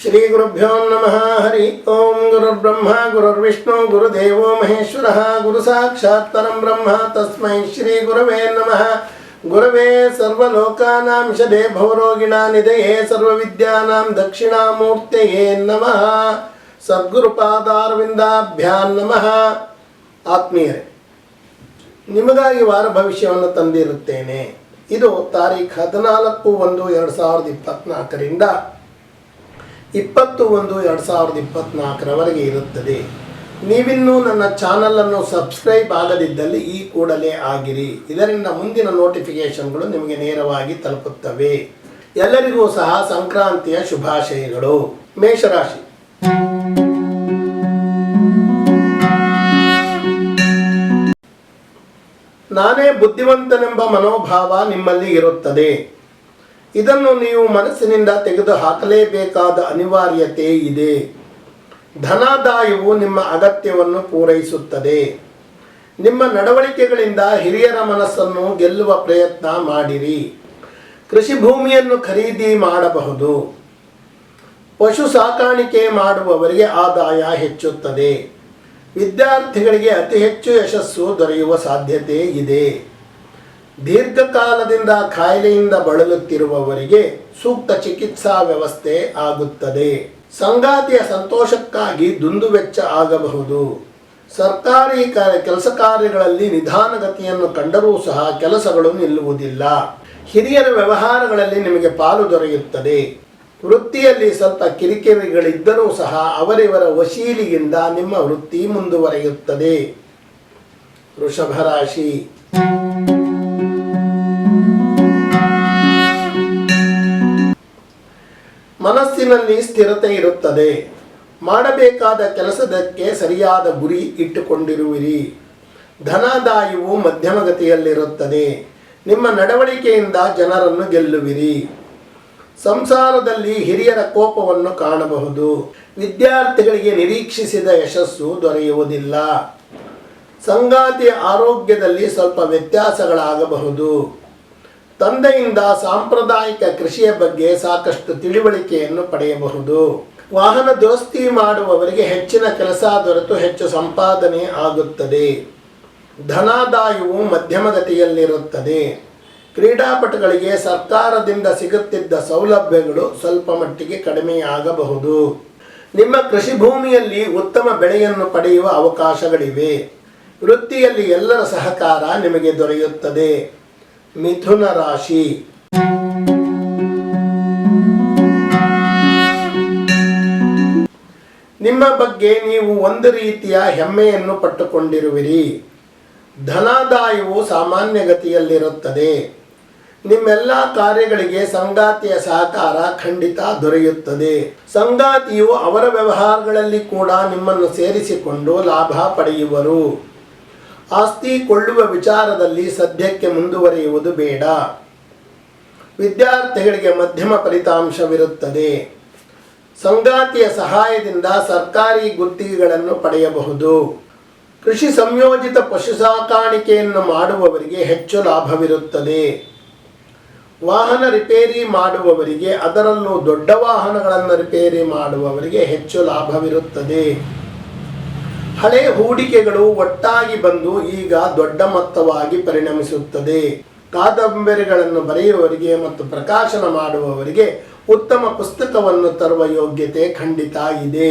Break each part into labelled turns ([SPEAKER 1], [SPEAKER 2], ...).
[SPEAKER 1] ಶ್ರೀ ಗುರುಭ್ಯೋ ನಮಃ, ಹರಿ ಓಂ ಗುರುರ್ಬ್ರಹ್ಮ, ಗುರುರ್ವಿಷ್ಣು, ಗುರುದೇವೋ ಮಹೇಶ್ವರ ಗುರು ಸಾಕ್ಷಾತ್ ಪರಂ ಬ್ರಹ್ಮ, ತಸ್ಮೈ ಶ್ರೀ ಗುರವೇ ನಮಃ. ಗುರವೇ ಸರ್ವಲೋಕಾನಾಂ ಶದೇ ಭವರೋಗಿಣ ನಿಧಯೇ ಸರ್ವವಿದ್ಯಾನಾಂ ದಕ್ಷಿಣಾಮೂರ್ತಯೇ ನಮಃ. ಸದ್ಗುರುಪಾದಾರವಿಂದಾಭ್ಯಾನ್ ನಮಃ. ಆತ್ಮೀಯರೇ, ನಿಮಗಾಗಿ ವಾರ ಭವಿಷ್ಯವನ್ನು ತಂದಿರುತ್ತೇನೆ. ಇದು ತಾರೀಖ್ ಹದಿನಾಲ್ಕು ಒಂದು ಎರಡು ಸಾವಿರದ ಇಪ್ಪತ್ನಾಲ್ಕರಿಂದ ಇಪ್ಪತ್ತು ಒಂದು ಎರಡು ಸಾವಿರದ ಇಪ್ಪತ್ತ್ನಾಲ್ಕರವರೆಗೆ ಇರುತ್ತದೆ. ನೀವಿನ್ನೂ ನನ್ನ ಚಾನಲನ್ನು ಸಬ್ಸ್ಕ್ರೈಬ್ ಆಗದಿದ್ದಲ್ಲಿ ಈ ಕೂಡಲೇ ಆಗಿರಿ. ಇದರಿಂದ ಮುಂದಿನ ನೋಟಿಫಿಕೇಷನ್ಗಳು ನಿಮಗೆ ನೇರವಾಗಿ ತಲುಪುತ್ತವೆ. ಎಲ್ಲರಿಗೂ ಸಹ ಸಂಕ್ರಾಂತಿಯ ಶುಭಾಶಯಗಳು. ಮೇಷರಾಶಿ. ನಾನೇ ಬುದ್ಧಿವಂತನೆಂಬ ಮನೋಭಾವ ನಿಮ್ಮಲ್ಲಿ ಇರುತ್ತದೆ. ಇದನ್ನು ನೀವು ಮನಸ್ಸಿನಿಂದ ತೆಗೆದು ಹಾಕಲೇಬೇಕಾದ ಅನಿವಾರ್ಯತೆ ಇದೆ. ಧನಾದಾಯವು ನಿಮ್ಮ ಅಗತ್ಯವನ್ನು ಪೂರೈಸುತ್ತದೆ. ನಿಮ್ಮ ನಡವಳಿಕೆಗಳಿಂದ ಹಿರಿಯರ ಮನಸ್ಸನ್ನು ಗೆಲ್ಲುವ ಪ್ರಯತ್ನ ಮಾಡಿರಿ. ಕೃಷಿ ಭೂಮಿಯನ್ನು ಖರೀದಿ ಮಾಡಬಹುದು. ಪಶು ಸಾಕಾಣಿಕೆ ಮಾಡುವವರಿಗೆ ಆದಾಯ ಹೆಚ್ಚುತ್ತದೆ. ವಿದ್ಯಾರ್ಥಿಗಳಿಗೆ ಅತಿ ಹೆಚ್ಚು ಯಶಸ್ಸು ದೊರೆಯುವ ಸಾಧ್ಯತೆ ಇದೆ. ದೀರ್ಘಕಾಲದಿಂದ ಕಾಯಿಲೆಯಿಂದ ಬಳಲುತ್ತಿರುವವರಿಗೆ ಸೂಕ್ತ ಚಿಕಿತ್ಸಾ ವ್ಯವಸ್ಥೆ ಆಗುತ್ತದೆ. ಸಂಗಾತಿಯ ಸಂತೋಷಕ್ಕಾಗಿ ದುಂದುವೆಚ್ಚ ಆಗಬಹುದು. ಸರ್ಕಾರಿ ಕೆಲಸ ಕಾರ್ಯಗಳಲ್ಲಿ ನಿಧಾನಗತಿಯನ್ನು ಕಂಡರೂ ಸಹ ಕೆಲಸಗಳು ನಿಲ್ಲುವುದಿಲ್ಲ. ಹಿರಿಯರ ವ್ಯವಹಾರಗಳಲ್ಲಿ ನಿಮಗೆ ಪಾಲು ದೊರೆಯುತ್ತದೆ. ವೃತ್ತಿಯಲ್ಲಿ ಸ್ವಲ್ಪ ಕಿರಿಕಿರಿಗಳಿದ್ದರೂ ಸಹ ಅವರಿವರ ವಶೀಲಿಯಿಂದ ನಿಮ್ಮ ವೃತ್ತಿ ಮುಂದುವರೆಯುತ್ತದೆ. ವೃಷಭ ರಾಶಿ. ಮನಸ್ಸಿನಲ್ಲಿ ಸ್ಥಿರತೆ ಇರುತ್ತದೆ. ಮಾಡಬೇಕಾದ ಕೆಲಸದಕ್ಕೆ ಸರಿಯಾದ ಗುರಿ ಇಟ್ಟುಕೊಂಡಿರುವಿರಿ. ಧನಾದಾಯವು ಮಧ್ಯಮಗತಿಯಲ್ಲಿರುತ್ತದೆ. ನಿಮ್ಮ ನಡವಳಿಕೆಯಿಂದ ಜನರನ್ನು ಗೆಲ್ಲುವಿರಿ. ಸಂಸಾರದಲ್ಲಿ ಹಿರಿಯರ ಕೋಪವನ್ನು ಕಾಣಬಹುದು. ವಿದ್ಯಾರ್ಥಿಗಳಿಗೆ ನಿರೀಕ್ಷಿಸಿದ ಯಶಸ್ಸು ದೊರೆಯುವುದಿಲ್ಲ. ಸಂಗಾತಿಯ ಆರೋಗ್ಯದಲ್ಲಿ ಸ್ವಲ್ಪ ವ್ಯತ್ಯಾಸಗಳಾಗಬಹುದು. ತಂದೆಯಿಂದ ಸಾಂಪ್ರದಾಯಿಕ ಕೃಷಿಯ ಬಗ್ಗೆ ಸಾಕಷ್ಟು ತಿಳುವಳಿಕೆಯನ್ನು ಪಡೆಯಬಹುದು. ವಾಹನ ದೋಸ್ತಿ ಮಾಡುವವರಿಗೆ ಹೆಚ್ಚಿನ ಕೆಲಸ ದೊರೆತು ಹೆಚ್ಚು ಸಂಪಾದನೆ ಆಗುತ್ತದೆ. ಧನಾದಾಯವು ಮಧ್ಯಮಗತಿಯಲ್ಲಿರುತ್ತದೆ. ಕ್ರೀಡಾಪಟುಗಳಿಗೆ ಸರ್ಕಾರದಿಂದ ಸಿಗುತ್ತಿದ್ದ ಸೌಲಭ್ಯಗಳು ಸ್ವಲ್ಪ ಮಟ್ಟಿಗೆ ಕಡಿಮೆಯಾಗಬಹುದು. ನಿಮ್ಮ ಕೃಷಿ ಭೂಮಿಯಲ್ಲಿ ಉತ್ತಮ ಬೆಳೆಯನ್ನು ಪಡೆಯುವ ಅವಕಾಶಗಳಿವೆ. ವೃತ್ತಿಯಲ್ಲಿ ಎಲ್ಲರ ಸಹಕಾರ ನಿಮಗೆ ದೊರೆಯುತ್ತದೆ. ಮಿಥುನ ರಾಶಿ. ನಿಮ್ಮ ಬಗ್ಗೆ ನೀವು ಒಂದು ರೀತಿಯ ಹೆಮ್ಮೆಯನ್ನು ಪಟ್ಟುಕೊಂಡಿರುವಿರಿ. ಧನಾದಾಯವು ಸಾಮಾನ್ಯ ಗತಿಯಲ್ಲಿರುತ್ತದೆ ನಿಮ್ಮೆಲ್ಲ ಕಾರ್ಯಗಳಿಗೆ ಸಂಗಾತಿಯ ಸಹಕಾರ ಖಂಡಿತ ದೊರೆಯುತ್ತದೆ. ಸಂಗಾತಿಯು ಅವರ ವ್ಯವಹಾರಗಳಲ್ಲಿ ಕೂಡ ನಿಮ್ಮನ್ನು ಸೇರಿಸಿಕೊಂಡು ಲಾಭ ಪಡೆಯುವರು. ಆಸ್ತಿ ಕೊಳ್ಳುವ ವಿಚಾರದಲ್ಲಿ ಸದ್ಯಕ್ಕೆ ಮುಂದುವರಿಯುವುದು ಬೇಡ. ವಿದ್ಯಾರ್ಥಿಗಳಿಗೆ ಮಧ್ಯಮ ಫಲಿತಾಂಶವಿರುತ್ತದೆ. ಸಂಗಾತಿಯ ಸಹಾಯದಿಂದ ಸರ್ಕಾರಿ ಗುತ್ತಿಗೆಗಳನ್ನು ಪಡೆಯಬಹುದು. ಕೃಷಿ ಸಂಯೋಜಿತ ಪಶು ಸಾಕಾಣಿಕೆಯನ್ನು ಮಾಡುವವರಿಗೆ ಹೆಚ್ಚು ಲಾಭವಿರುತ್ತದೆ. ವಾಹನ ರಿಪೇರಿ ಮಾಡುವವರಿಗೆ ಅದರಲ್ಲೂ ದೊಡ್ಡ ವಾಹನಗಳನ್ನು ರಿಪೇರಿ ಮಾಡುವವರಿಗೆ ಹೆಚ್ಚು ಲಾಭವಿರುತ್ತದೆ. ಹಳೆ ಹೂಡಿಕೆಗಳು ಒಟ್ಟಾಗಿ ಬಂದು ಈಗ ದೊಡ್ಡ ಮೊತ್ತವಾಗಿ ಪರಿಣಮಿಸುತ್ತದೆ. ಕಾದಂಬರಿಗಳನ್ನು ಬರೆಯುವವರಿಗೆ ಮತ್ತು ಪ್ರಕಾಶನ ಮಾಡುವವರಿಗೆ ಉತ್ತಮ ಪುಸ್ತಕವನ್ನು ತರುವ ಯೋಗ್ಯತೆ ಖಂಡಿತ ಇದೆ.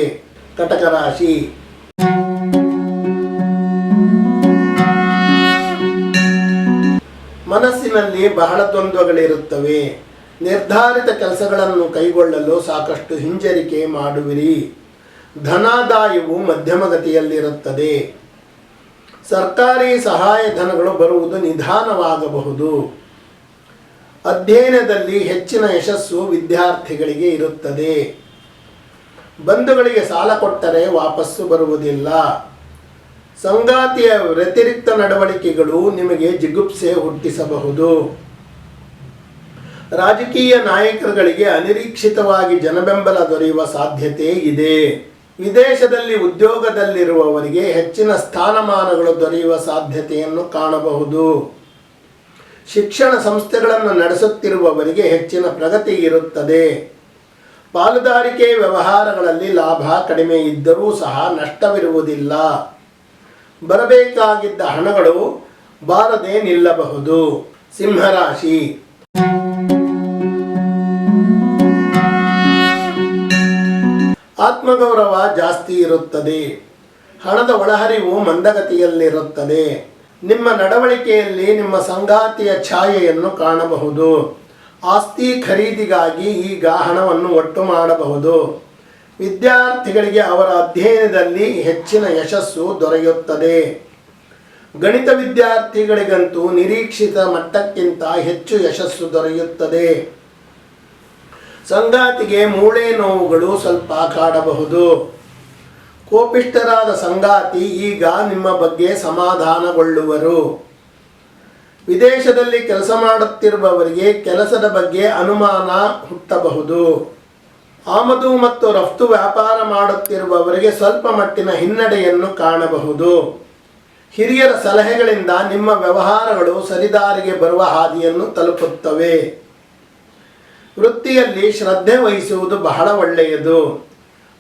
[SPEAKER 1] ಕಟಕ ರಾಶಿ. ಮನಸ್ಸಿನಲ್ಲಿ ಬಹಳ ದ್ವಂದ್ವಗಳಿರುತ್ತವೆ. ನಿರ್ಧಾರಿತ ಕೆಲಸಗಳನ್ನು ಕೈಗೊಳ್ಳಲು ಸಾಕಷ್ಟು ಹಿಂಜರಿಕೆ ಮಾಡುವಿರಿ. ಧನಾದಾಯವು ಮಧ್ಯಮಗತಿಯಲ್ಲಿರುತ್ತದೆ. ಸರ್ಕಾರಿ ಸಹಾಯಧನಗಳು ಬರುವುದು ನಿಧಾನವಾಗಬಹುದು. ಅಧ್ಯಯನದಲ್ಲಿ ಹೆಚ್ಚಿನ ಯಶಸ್ಸು ವಿದ್ಯಾರ್ಥಿಗಳಿಗೆ ಇರುತ್ತದೆ. ಬಂಧುಗಳಿಗೆ ಸಾಲ ಕೊಟ್ಟರೆ ವಾಪಸ್ಸು ಬರುವುದಿಲ್ಲ. ಸಂಗಾತಿಯ ವ್ಯತಿರಿಕ್ತ ನಡವಳಿಕೆಗಳು ನಿಮಗೆ ಜಿಗುಪ್ಸೆ ಹುಟ್ಟಿಸಬಹುದು. ರಾಜಕೀಯ ನಾಯಕರುಗಳಿಗೆ ಅನಿರೀಕ್ಷಿತವಾಗಿ ಜನಬೆಂಬಲ ದೊರೆಯುವ ಸಾಧ್ಯತೆ ಇದೆ. ವಿದೇಶದಲ್ಲಿ ಉದ್ಯೋಗದಲ್ಲಿರುವವರಿಗೆ ಹೆಚ್ಚಿನ ಸ್ಥಾನಮಾನಗಳು ದೊರೆಯುವ ಸಾಧ್ಯತೆಯನ್ನು ಕಾಣಬಹುದು. ಶಿಕ್ಷಣ ಸಂಸ್ಥೆಗಳನ್ನು ನಡೆಸುತ್ತಿರುವವರಿಗೆ ಹೆಚ್ಚಿನ ಪ್ರಗತಿ ಇರುತ್ತದೆ. ಪಾಲುದಾರಿಕೆ ವ್ಯವಹಾರಗಳಲ್ಲಿ ಲಾಭ ಕಡಿಮೆ ಇದ್ದರೂ ಸಹ ನಷ್ಟವಿರುವುದಿಲ್ಲ. ಬರಬೇಕಾಗಿದ್ದ ಹಣಗಳು ಬಾರದೆ ನಿಲ್ಲಬಹುದು. ಸಿಂಹರಾಶಿ ಆತ್ಮಗೌರವ ಜಾಸ್ತಿ ಇರುತ್ತದೆ. ಹಣದ ಒಳಹರಿವು ಮಂದಗತಿಯಲ್ಲಿರುತ್ತದೆ. ನಿಮ್ಮ ನಡವಳಿಕೆಯಲ್ಲಿ ನಿಮ್ಮ ಸಂಗಾತಿಯ ಛಾಯೆಯನ್ನು ಕಾಣಬಹುದು. ಆಸ್ತಿ ಖರೀದಿಗಾಗಿ ಈಗ ಹಣವನ್ನು ಒಟ್ಟು ಮಾಡಬಹುದು. ವಿದ್ಯಾರ್ಥಿಗಳಿಗೆ ಅವರ ಅಧ್ಯಯನದಲ್ಲಿ ಹೆಚ್ಚಿನ ಯಶಸ್ಸು ದೊರೆಯುತ್ತದೆ. ಗಣಿತ ವಿದ್ಯಾರ್ಥಿಗಳಿಗಂತೂ ನಿರೀಕ್ಷಿತ ಮಟ್ಟಕ್ಕಿಂತ ಹೆಚ್ಚು ಯಶಸ್ಸು ದೊರೆಯುತ್ತದೆ. ಸಂಗಾತಿಗೆ ಮೂಳೆ ನೋವುಗಳು ಸ್ವಲ್ಪ ಕಾಡಬಹುದು. ಕೋಪಿಷ್ಠರಾದ ಸಂಗಾತಿ ಈಗ ನಿಮ್ಮ ಬಗ್ಗೆ ಸಮಾಧಾನಗೊಳ್ಳುವರು. ವಿದೇಶದಲ್ಲಿ ಕೆಲಸ ಮಾಡುತ್ತಿರುವವರಿಗೆ ಕೆಲಸದ ಬಗ್ಗೆ ಅನುಮಾನ ಹುಟ್ಟಬಹುದು. ಆಮದು ಮತ್ತು ರಫ್ತು ವ್ಯಾಪಾರ ಮಾಡುತ್ತಿರುವವರಿಗೆ ಸ್ವಲ್ಪ ಮಟ್ಟಿನ ಹಿನ್ನಡೆಯನ್ನು ಕಾಣಬಹುದು. ಹಿರಿಯರ ಸಲಹೆಗಳಿಂದ ನಿಮ್ಮ ವ್ಯವಹಾರಗಳು ಸರಿದಾರಿಗೆ ಬರುವ ಹಾದಿಯನ್ನು ತಲುಪುತ್ತವೆ. ವೃತ್ತಿಯಲ್ಲಿ ಶ್ರದ್ಧೆ ವಹಿಸುವುದು ಬಹಳ ಒಳ್ಳೆಯದು.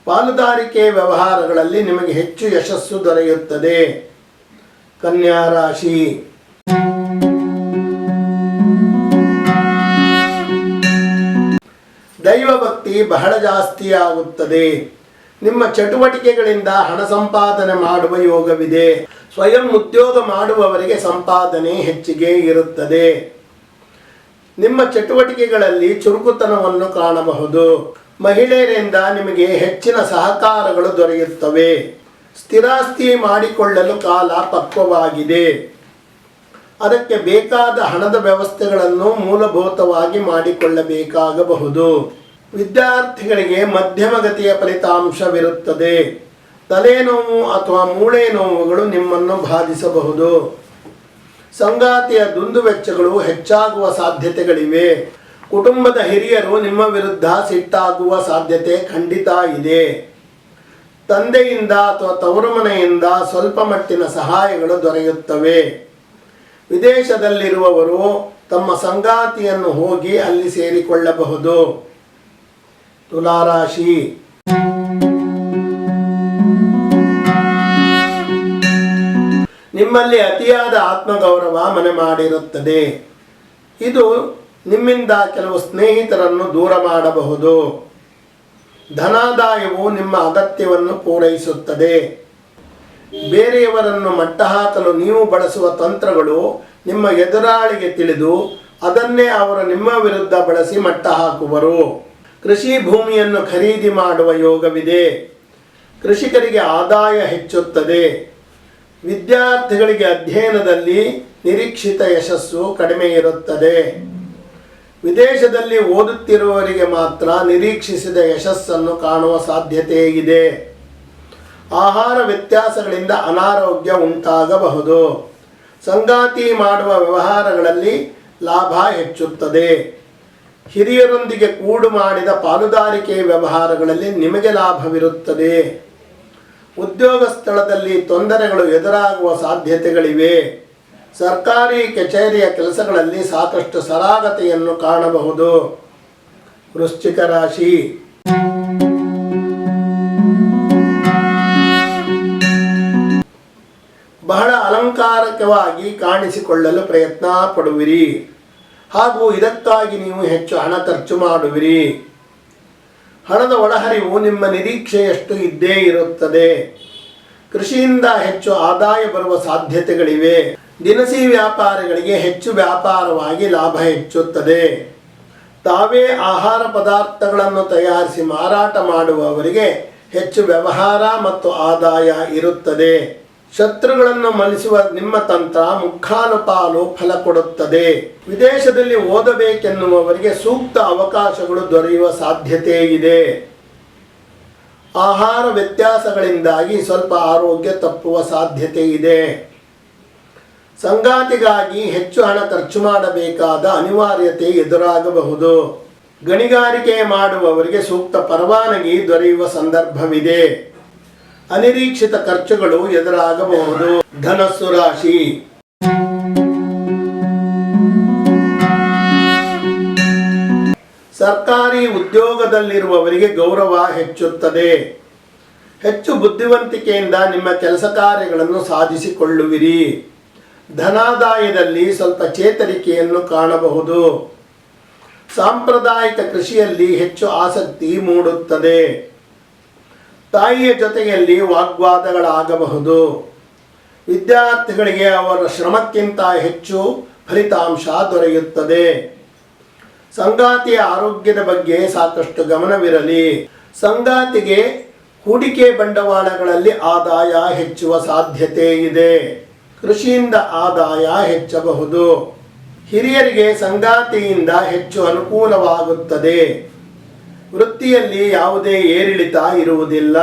[SPEAKER 1] ಪಾಲುದಾರಿಕೆ ವ್ಯವಹಾರಗಳಲ್ಲಿ ನಿಮಗೆ ಹೆಚ್ಚು ಯಶಸ್ಸು ದೊರೆಯುತ್ತದೆ. ಕನ್ಯಾ ರಾಶಿ. ದೈವ ಭಕ್ತಿ ಬಹಳ ಜಾಸ್ತಿ ಆಗುತ್ತದೆ. ನಿಮ್ಮ ಚಟುವಟಿಕೆಗಳಿಂದ ಹಣ ಸಂಪಾದನೆ ಮಾಡುವ ಯೋಗವಿದೆ. ಸ್ವಯಂ ಉದ್ಯೋಗ ಮಾಡುವವರಿಗೆ ಸಂಪಾದನೆ ಹೆಚ್ಚಿಗೆ ಇರುತ್ತದೆ. ನಿಮ್ಮ ಚಟುವಟಿಕೆಗಳಲ್ಲಿ ಚುರುಕುತನವನ್ನು ಕಾಣಬಹುದು. ಮಹಿಳೆಯರಿಂದ ನಿಮಗೆ ಹೆಚ್ಚಿನ ಸಹಕಾರಗಳು ದೊರೆಯುತ್ತವೆ. ಸ್ಥಿರಾಸ್ತಿ ಮಾಡಿಕೊಳ್ಳಲು ಕಾಲ ಪಕ್ವವಾಗಿದೆ. ಅದಕ್ಕೆ ಬೇಕಾದ ಹಣದ ವ್ಯವಸ್ಥೆಗಳನ್ನು ಮೂಲಭೂತವಾಗಿ ಮಾಡಿಕೊಳ್ಳಬೇಕಾಗಬಹುದು. ವಿದ್ಯಾರ್ಥಿಗಳಿಗೆ ಮಧ್ಯಮಗತಿಯ ಫಲಿತಾಂಶವಿರುತ್ತದೆ. ತಲೆನೋವು ಅಥವಾ ಮೂಳೆ ನೋವುಗಳು ನಿಮ್ಮನ್ನು ಬಾಧಿಸಬಹುದು. ಸಂಗಾತಿಯ ದುಂದುವೆಚ್ಚಗಳು ಹೆಚ್ಚಾಗುವ ಸಾಧ್ಯತೆಗಳಿವೆ. ಕುಟುಂಬದ ಹಿರಿಯರು ನಿಮ್ಮ ವಿರುದ್ಧ ಸಿಟ್ಟಾಗುವ ಸಾಧ್ಯತೆ ಖಂಡಿತ ಇದೆ. ತಂದೆಯಿಂದ ಅಥವಾ ತವರು ಮನೆಯಿಂದ ಸ್ವಲ್ಪ ಮಟ್ಟಿನ ಸಹಾಯಗಳು ದೊರೆಯುತ್ತವೆ. ವಿದೇಶದಲ್ಲಿರುವವರು ತಮ್ಮ ಸಂಗಾತಿಯನ್ನು ಹೋಗಿ ಅಲ್ಲಿ ಸೇರಿಕೊಳ್ಳಬಹುದು. ತುಲಾರಾಶಿ ನಿಮ್ಮಲ್ಲಿ ಅತಿಯಾದ ಆತ್ಮಗೌರವ ಮನೆ ಮಾಡಿರುತ್ತದೆ. ಇದು ನಿಮ್ಮಿಂದ ಕೆಲವು ಸ್ನೇಹಿತರನ್ನು ದೂರ ಮಾಡಬಹುದು. ಧನಾದಾಯವು ನಿಮ್ಮ ಅಗತ್ಯವನ್ನು ಪೂರೈಸುತ್ತದೆ. ಬೇರೆಯವರನ್ನು ಮಟ್ಟಹಾಕಲು ನೀವು ಬಳಸುವ ತಂತ್ರಗಳು ನಿಮ್ಮ ಎದುರಾಳಿಗೆ ತಿಳಿದು ಅದನ್ನೇ ಅವರು ನಿಮ್ಮ ವಿರುದ್ಧ ಬಳಸಿ ಮಟ್ಟ ಹಾಕುವರು ಕೃಷಿ ಭೂಮಿಯನ್ನು ಖರೀದಿ ಮಾಡುವ ಯೋಗವಿದೆ. ಕೃಷಿಕರಿಗೆ ಆದಾಯ ಹೆಚ್ಚುತ್ತದೆ. ವಿದ್ಯಾರ್ಥಿಗಳಿಗೆ ಅಧ್ಯಯನದಲ್ಲಿ ನಿರೀಕ್ಷಿತ ಯಶಸ್ಸು ಕಡಿಮೆ ಇರುತ್ತದೆ. ವಿದೇಶದಲ್ಲಿ ಓದುತ್ತಿರುವವರಿಗೆ ಮಾತ್ರ ನಿರೀಕ್ಷಿಸಿದ ಯಶಸ್ಸನ್ನು ಕಾಣುವ ಸಾಧ್ಯತೆ ಇದೆ. ಆಹಾರ ವ್ಯತ್ಯಾಸಗಳಿಂದ ಅನಾರೋಗ್ಯ ಉಂಟಾಗಬಹುದು. ಸಂಗಾತಿ ಮಾಡುವ ವ್ಯವಹಾರಗಳಲ್ಲಿ ಲಾಭ ಹೆಚ್ಚುತ್ತದೆ. ಹಿರಿಯರೊಂದಿಗೆ ಕೂಡು ಮಾಡಿದ ಪಾಲುದಾರಿಕೆ ವ್ಯವಹಾರಗಳಲ್ಲಿ ನಿಮಗೆ ಲಾಭವಿರುತ್ತದೆ. ಉದ್ಯೋಗ ಸ್ಥಳದಲ್ಲಿ ತೊಂದರೆಗಳು ಎದುರಾಗುವ ಸಾಧ್ಯತೆಗಳಿವೆ. ಸರ್ಕಾರಿ ಕಚೇರಿಯ ಕೆಲಸಗಳಲ್ಲಿ ಸಾಕಷ್ಟು ಸರಾಗತೆಯನ್ನು ಕಾಣಬಹುದು. ವೃಶ್ಚಿಕ ರಾಶಿ. ಬಹಳ ಅಲಂಕಾರಕವಾಗಿ ಕಾಣಿಸಿಕೊಳ್ಳಲು ಪ್ರಯತ್ನ ಪಡುವಿರಿ. ಹಾಗೂ ಇದಕ್ಕಾಗಿ ನೀವು ಹೆಚ್ಚು ಹಣ ಖರ್ಚು ಮಾಡುವಿರಿ. ಹಣದ ಒಳಹರಿವು ನಿಮ್ಮ ನಿರೀಕ್ಷೆಯಷ್ಟು ಇದ್ದೇ ಇರುತ್ತದೆ. ಕೃಷಿಯಿಂದ ಹೆಚ್ಚು ಆದಾಯ ಬರುವ ಸಾಧ್ಯತೆಗಳಿವೆ. ದಿನಸಿ ವ್ಯಾಪಾರಿಗಳಿಗೆ ಹೆಚ್ಚು ವ್ಯಾಪಾರವಾಗಿ ಲಾಭ ಹೆಚ್ಚುತ್ತದೆ. ತಾವೇ ಆಹಾರ ಪದಾರ್ಥಗಳನ್ನು ತಯಾರಿಸಿ ಮಾರಾಟ ಮಾಡುವವರಿಗೆ ಹೆಚ್ಚು ವ್ಯವಹಾರ ಮತ್ತು ಆದಾಯ ಇರುತ್ತದೆ. ಶತ್ರುಗಳನ್ನು ಮಲಿಸುವ ನಿಮ್ಮ ತಂತ್ರ ಮುಖಾನುಪಾಲು ಫಲ ಕೊಡುತ್ತದೆ. ವಿದೇಶದಲ್ಲಿ ಓದಬೇಕೆನ್ನುವವರಿಗೆ ಸೂಕ್ತ ಅವಕಾಶಗಳು ದೊರೆಯುವ ಸಾಧ್ಯತೆ ಇದೆ. ಆಹಾರ ವ್ಯತ್ಯಾಸಗಳಿಂದಾಗಿ ಸ್ವಲ್ಪ ಆರೋಗ್ಯ ತಪ್ಪುವ ಸಾಧ್ಯತೆ ಇದೆ. ಸಂಗಾತಿಗಾಗಿ ಹೆಚ್ಚು ಹಣ ಖರ್ಚು ಮಾಡಬೇಕಾದ ಅನಿವಾರ್ಯತೆ ಎದುರಾಗಬಹುದು. ಗಣಿಗಾರಿಕೆ ಮಾಡುವವರಿಗೆ ಸೂಕ್ತ ಪರವಾನಗಿ ದೊರೆಯುವ ಸಂದರ್ಭವಿದೆ. ಅನಿರೀಕ್ಷಿತ ಖರ್ಚುಗಳು ಎದುರಾಗಬಹುದು. ಧನಸ್ಸು ರಾಶಿ. ಸರ್ಕಾರಿ ಉದ್ಯೋಗದಲ್ಲಿರುವವರಿಗೆ ಗೌರವ ಹೆಚ್ಚುತ್ತದೆ. ಹೆಚ್ಚು ಬುದ್ಧಿವಂತಿಕೆಯಿಂದ ನಿಮ್ಮ ಕೆಲಸ ಕಾರ್ಯಗಳನ್ನು ಸಾಧಿಸಿಕೊಳ್ಳುವಿರಿ. ಧನಾದಾಯದಲ್ಲಿ ಸ್ವಲ್ಪ ಚೇತರಿಕೆಯನ್ನು ಕಾಣಬಹುದು. ಸಾಂಪ್ರದಾಯಿಕ ಕೃಷಿಯಲ್ಲಿ ಹೆಚ್ಚು ಆಸಕ್ತಿ ಮೂಡುತ್ತದೆ. ತಾಯಿಯ ಜೊತೆಯಲ್ಲಿ ವಾಗ್ವಾದಗಳಾಗಬಹುದು. ವಿದ್ಯಾರ್ಥಿಗಳಿಗೆ ಅವರ ಶ್ರಮಕ್ಕಿಂತ ಹೆಚ್ಚು ಫಲಿತಾಂಶ ದೊರೆಯುತ್ತದೆ. ಸಂಗಾತಿಯ ಆರೋಗ್ಯದ ಬಗ್ಗೆ ಸಾಕಷ್ಟು ಗಮನವಿರಲಿ. ಸಂಗಾತಿಗೆ ಹೂಡಿಕೆ ಬಂಡವಾಳಗಳಲ್ಲಿ ಆದಾಯ ಹೆಚ್ಚುವ ಸಾಧ್ಯತೆ ಇದೆ. ಕೃಷಿಯಿಂದ ಆದಾಯ ಹೆಚ್ಚಬಹುದು. ಹಿರಿಯರಿಗೆ ಸಂಗಾತಿಯಿಂದ ಹೆಚ್ಚು ಅನುಕೂಲವಾಗುತ್ತದೆ. ವೃತ್ತಿಯಲ್ಲಿ ಯಾವುದೇ ಏರಿಳಿತ ಇರುವುದಿಲ್ಲ.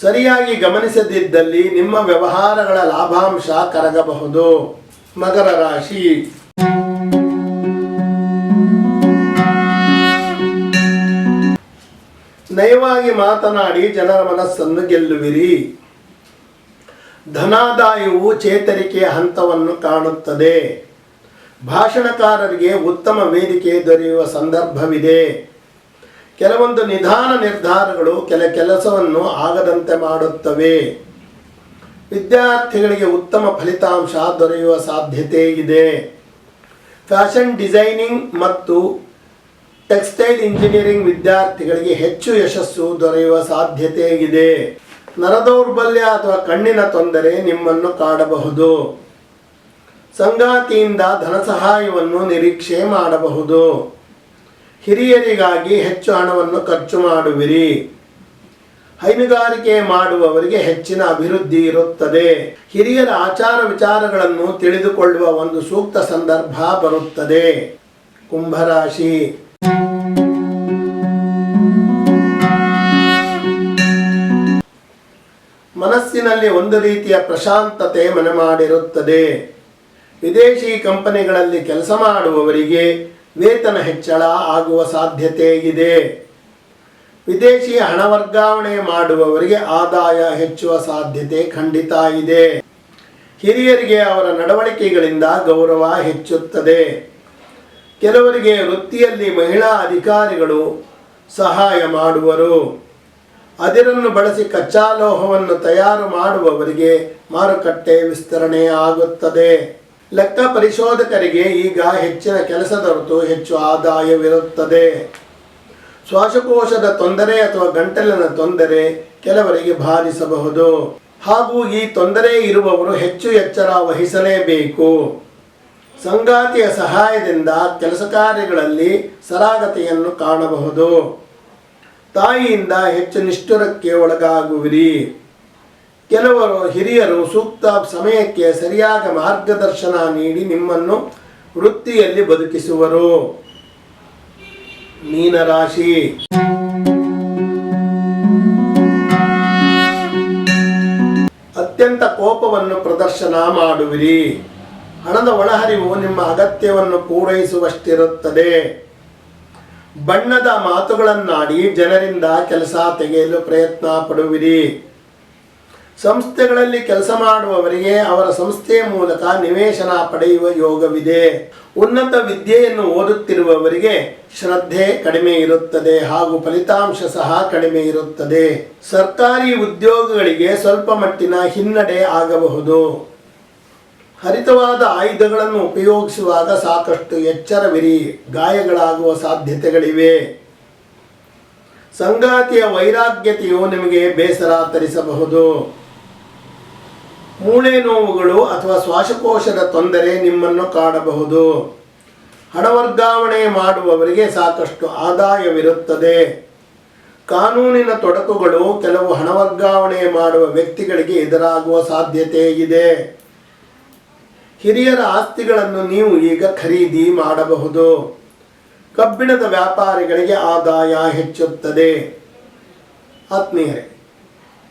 [SPEAKER 1] ಸರಿಯಾಗಿ ಗಮನಿಸದಿದ್ದಲ್ಲಿ ನಿಮ್ಮ ವ್ಯವಹಾರಗಳ ಲಾಭಾಂಶ ಕರಗಬಹುದು. ಮಕರ ರಾಶಿ. ನಯವಾಗಿ ಮಾತನಾಡಿ ಜನರ ಮನಸ್ಸನ್ನು ಗೆಲ್ಲುವಿರಿ. ಧನಾದಾಯವು ಚೇತರಿಕೆಯ ಹಂತವನ್ನು ಕಾಣುತ್ತದೆ. ಭಾಷಣಕಾರರಿಗೆ ಉತ್ತಮ ವೇದಿಕೆ ದೊರೆಯುವ ಸಂದರ್ಭವಿದೆ. ಕೆಲವೊಂದು ನಿಧಾನ ನಿರ್ಧಾರಗಳು ಕೆಲ ಕೆಲಸವನ್ನು ಆಗದಂತೆ ಮಾಡುತ್ತವೆ. ವಿದ್ಯಾರ್ಥಿಗಳಿಗೆ ಉತ್ತಮ ಫಲಿತಾಂಶ ದೊರೆಯುವ ಸಾಧ್ಯತೆ ಇದೆ. ಫ್ಯಾಷನ್ ಡಿಸೈನಿಂಗ್ ಮತ್ತು ಟೆಕ್ಸ್ಟೈಲ್ ಇಂಜಿನಿಯರಿಂಗ್ ವಿದ್ಯಾರ್ಥಿಗಳಿಗೆ ಹೆಚ್ಚು ಯಶಸ್ಸು ದೊರೆಯುವ ಸಾಧ್ಯತೆ ಇದೆ. ನರದೌರ್ಬಲ್ಯ ಅಥವಾ ಕಣ್ಣಿನ ತೊಂದರೆ ನಿಮ್ಮನ್ನು ಕಾಡಬಹುದು. ಸಂಗಾತಿಯಿಂದ ಧನ ಸಹಾಯವನ್ನು ನಿರೀಕ್ಷೆ ಮಾಡಬಹುದು. ಹಿರಿಯರಿಗಾಗಿ ಹೆಚ್ಚು ಹಣವನ್ನು ಖರ್ಚು ಮಾಡುವಿರಿ. ಹೈನುಗಾರಿಕೆ ಮಾಡುವವರಿಗೆ ಹೆಚ್ಚಿನ ಅಭಿವೃದ್ಧಿ ಇರುತ್ತದೆ. ಹಿರಿಯರ ಆಚಾರ ವಿಚಾರಗಳನ್ನು ತಿಳಿದುಕೊಳ್ಳುವ ಒಂದು ಸೂಕ್ತ ಸಂದರ್ಭ ಬರುತ್ತದೆ. ಕುಂಭರಾಶಿ. ಮನಸ್ಸಿನಲ್ಲಿ ಒಂದು ರೀತಿಯ ಪ್ರಶಾಂತತೆ ಮನೆ ಮಾಡಿರುತ್ತದೆ. ವಿದೇಶಿ ಕಂಪನಿಗಳಲ್ಲಿ ಕೆಲಸ ಮಾಡುವವರಿಗೆ ವೇತನ ಹೆಚ್ಚಳ ಆಗುವ ಸಾಧ್ಯತೆ ಇದೆ ವಿದೇಶಿ ಹಣ ವರ್ಗಾವಣೆ ಮಾಡುವವರಿಗೆ ಆದಾಯ ಹೆಚ್ಚುವ ಸಾಧ್ಯತೆ ಖಂಡಿತ ಇದೆ. ಹಿರಿಯರಿಗೆ ಅವರ ನಡವಳಿಕೆಗಳಿಂದ ಗೌರವ ಹೆಚ್ಚುತ್ತದೆ. ಕೆಲವರಿಗೆ ವೃತ್ತಿಯಲ್ಲಿ ಮಹಿಳಾ ಅಧಿಕಾರಿಗಳು ಸಹಾಯ ಮಾಡುವರು. ಅದಿರನ್ನು ಬಳಸಿ ಕಚ್ಚಾ ಲೋಹವನ್ನು ತಯಾರು ಮಾಡುವವರಿಗೆ ಮಾರುಕಟ್ಟೆ ವಿಸ್ತರಣೆ ಆಗುತ್ತದೆ. ಲೆಕ್ಕ ಪರಿಶೋಧಕರಿಗೆ ಈಗ ಹೆಚ್ಚಿನ ಕೆಲಸದೊರತು ಹೆಚ್ಚು ಆದಾಯವಿರುತ್ತದೆ. ಶ್ವಾಸಕೋಶದ ತೊಂದರೆ ಅಥವಾ ಗಂಟಲಿನ ತೊಂದರೆ ಕೆಲವರಿಗೆ ಬಾಧಿಸಬಹುದು. ಹಾಗೂ ಈ ತೊಂದರೆ ಇರುವವರು ಹೆಚ್ಚು ಎಚ್ಚರ ವಹಿಸಲೇಬೇಕು. ಸಂಗಾತಿಯ ಸಹಾಯದಿಂದ ಕೆಲಸ ಕಾರ್ಯಗಳಲ್ಲಿ ಸರಾಗತೆಯನ್ನು ಕಾಣಬಹುದು. ತಾಯಿಯಿಂದ ಹೆಚ್ಚು ನಿಷ್ಠುರಕ್ಕೆ ಒಳಗಾಗುವಿರಿ. ಕೆಲವರು ಹಿರಿಯರು ಸೂಕ್ತ ಸಮಯಕ್ಕೆ ಸರಿಯಾದ ಮಾರ್ಗದರ್ಶನ ನೀಡಿ ನಿಮ್ಮನ್ನು ವೃತ್ತಿಯಲ್ಲಿ ಬದುಕಿಸುವರು. ಮೀನರಾಶಿ. ಅತ್ಯಂತ ಕೋಪವನ್ನು ಪ್ರದರ್ಶನ ಮಾಡುವಿರಿ. ಹಣದ ಒಳಹರಿವು ನಿಮ್ಮ ಅಗತ್ಯವನ್ನು ಪೂರೈಸುವಷ್ಟಿರುತ್ತದೆ. ಬಣ್ಣದ ಮಾತುಗಳನ್ನಾಡಿ ಜನರಿಂದ ಕೆಲಸ ತೆಗೆಯಲು ಪ್ರಯತ್ನ ಪಡುವಿರಿ. ಸಂಸ್ಥೆಗಳಲ್ಲಿ ಕೆಲಸ ಮಾಡುವವರಿಗೆ ಅವರ ಸಂಸ್ಥೆಯ ಮೂಲಕ ನಿವೇಶನ ಪಡೆಯುವ ಯೋಗವಿದೆ. ಉನ್ನತ ವಿದ್ಯೆಯನ್ನು ಓದುತ್ತಿರುವವರಿಗೆ ಶ್ರದ್ಧೆ ಕಡಿಮೆ ಇರುತ್ತದೆ ಹಾಗೂ ಫಲಿತಾಂಶ ಸಹ ಕಡಿಮೆ ಇರುತ್ತದೆ. ಸರ್ಕಾರಿ ಉದ್ಯೋಗಗಳಿಗೆ ಸ್ವಲ್ಪ ಮಟ್ಟಿನ ಹಿನ್ನಡೆ ಆಗಬಹುದು. ಹರಿತವಾದ ಆಯುಧಗಳನ್ನು ಉಪಯೋಗಿಸುವಾಗ ಸಾಕಷ್ಟು ಎಚ್ಚರವಿರಿ, ಗಾಯಗಳಾಗುವ ಸಾಧ್ಯತೆಗಳಿವೆ. ಸಂಗಾತಿಯ ವೈರಾಗ್ಯತೆಯು ನಿಮಗೆ ಬೇಸರ ತರಿಸಬಹುದು. ಮೂಳೆ ನೋವುಗಳು ಅಥವಾ ಶ್ವಾಸಕೋಶದ ತೊಂದರೆ ನಿಮ್ಮನ್ನು ಕಾಡಬಹುದು ಹಣ ವರ್ಗಾವಣೆ ಮಾಡುವವರಿಗೆ ಸಾಕಷ್ಟು ಆದಾಯವಿರುತ್ತದೆ. ಕಾನೂನಿನ ತೊಡಕುಗಳು ಕೆಲವು ಹಣ ವರ್ಗಾವಣೆ ಮಾಡುವ ವ್ಯಕ್ತಿಗಳಿಗೆ ಎದುರಾಗುವ ಸಾಧ್ಯತೆ ಇದೆ. ಹಿರಿಯರ ಆಸ್ತಿಗಳನ್ನು ನೀವು ಈಗ ಖರೀದಿ ಮಾಡಬಹುದು. ಕಬ್ಬಿಣದ ವ್ಯಾಪಾರಿಗಳಿಗೆ ಆದಾಯ ಹೆಚ್ಚುತ್ತದೆ. ಆತ್ಮೀಯರೇ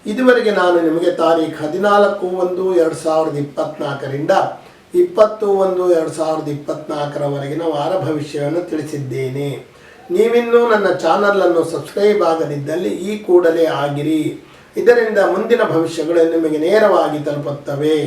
[SPEAKER 1] ಇದುವರೆಗೆ ನಾನು ನಿಮಗೆ ತಾರೀಖ್ ಹದಿನಾಲ್ಕು ಒಂದು ಎರಡು ಸಾವಿರದ ಇಪ್ಪತ್ನಾಲ್ಕರಿಂದ ಇಪ್ಪತ್ತು ಒಂದು ಎರಡು ಸಾವಿರದ ಇಪ್ಪತ್ನಾಲ್ಕರವರೆಗಿನ ವಾರ ಭವಿಷ್ಯವನ್ನು ತಿಳಿಸಿದ್ದೇನೆ. ನೀವಿನ್ನೂ ನನ್ನ ಚಾನಲನ್ನು ಸಬ್ಸ್ಕ್ರೈಬ್ ಆಗದಿದ್ದಲ್ಲಿ ಈ ಕೂಡಲೇ ಆಗಿರಿ. ಇದರಿಂದ ಮುಂದಿನ ಭವಿಷ್ಯಗಳು ನಿಮಗೆ ನೇರವಾಗಿ ತಲುಪುತ್ತವೆ.